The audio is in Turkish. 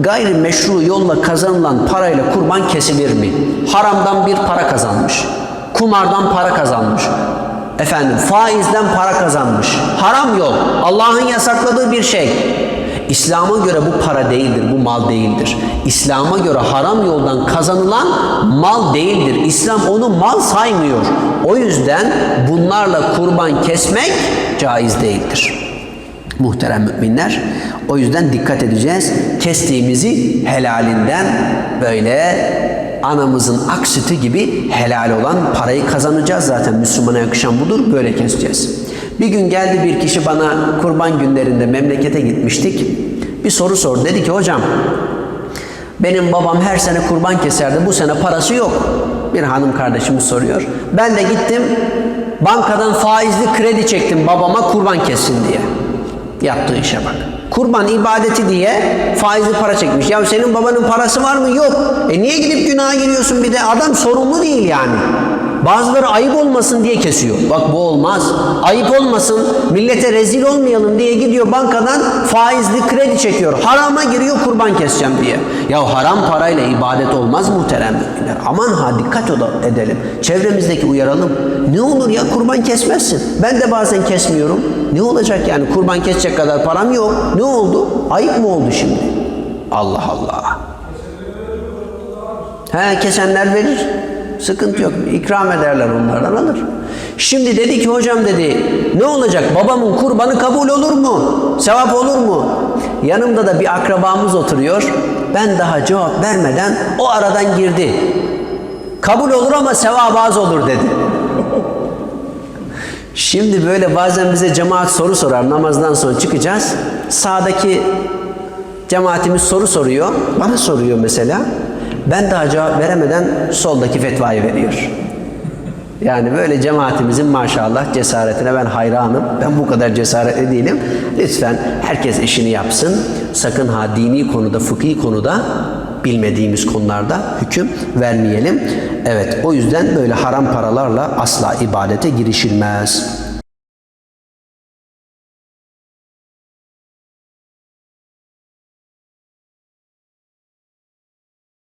Gayri meşru yolla kazanılan parayla kurban kesilir mi? Haramdan bir para kazanmış. Kumardan para kazanmış. Efendim faizden para kazanmış. Haram yol. Allah'ın yasakladığı bir şey. İslam'a göre bu para değildir, bu mal değildir. İslam'a göre haram yoldan kazanılan mal değildir. İslam onu mal saymıyor. O yüzden bunlarla kurban kesmek caiz değildir. Muhterem müminler, o yüzden dikkat edeceğiz. Kestiğimizi helalinden böyle anamızın ak sütü gibi helal olan parayı kazanacağız zaten. Müslümana yakışan budur, böyle keseceğiz. Bir gün geldi bir kişi bana kurban günlerinde memlekete gitmiştik. Bir soru sordu. Dedi ki hocam benim babam her sene kurban keserdi. Bu sene parası yok. Bir hanım kardeşimiz soruyor. Ben de gittim bankadan faizli kredi çektim babama kurban kessin diye. Yaptığı işe bak. Kurban ibadeti diye faizli para çekmiş. Ya senin babanın parası var mı? Yok. E niye gidip günaha giriyorsun bir de? Adam sorumlu değil yani. Bazıları ayıp olmasın diye kesiyor. Bak bu olmaz. Ayıp olmasın, millete rezil olmayalım diye gidiyor bankadan faizli kredi çekiyor. Harama giriyor kurban keseceğim diye. Ya haram parayla ibadet olmaz muhterem müminler. Aman ha dikkat edelim. Çevremizdeki uyaralım. Ne olur ya kurban kesmezsin. Ben de bazen kesmiyorum. Ne olacak yani kurban kesecek kadar param yok. Ne oldu? Ayıp mı oldu şimdi? Allah Allah. He kesenler verir. Sıkıntı yok. İkram ederler onlardan alır. Şimdi dedi ki hocam dedi ne olacak babamın kurbanı kabul olur mu? Sevap olur mu? Yanımda da bir akrabamız oturuyor. Ben daha cevap vermeden o aradan girdi. Kabul olur ama sevap az olur dedi. Şimdi böyle bazen bize cemaat soru sorar. Namazdan sonra çıkacağız. Sağdaki cemaatimiz soru soruyor. Bana soruyor mesela. Ben daha cevap veremeden soldaki fetvayı veriyor. Yani böyle cemaatimizin maşallah cesaretine ben hayranım. Ben bu kadar cesaretli değilim. Lütfen herkes işini yapsın. Sakın ha dini konuda, fıkhi konuda bilmediğimiz konularda hüküm vermeyelim. Evet o yüzden böyle haram paralarla asla ibadete girişilmez.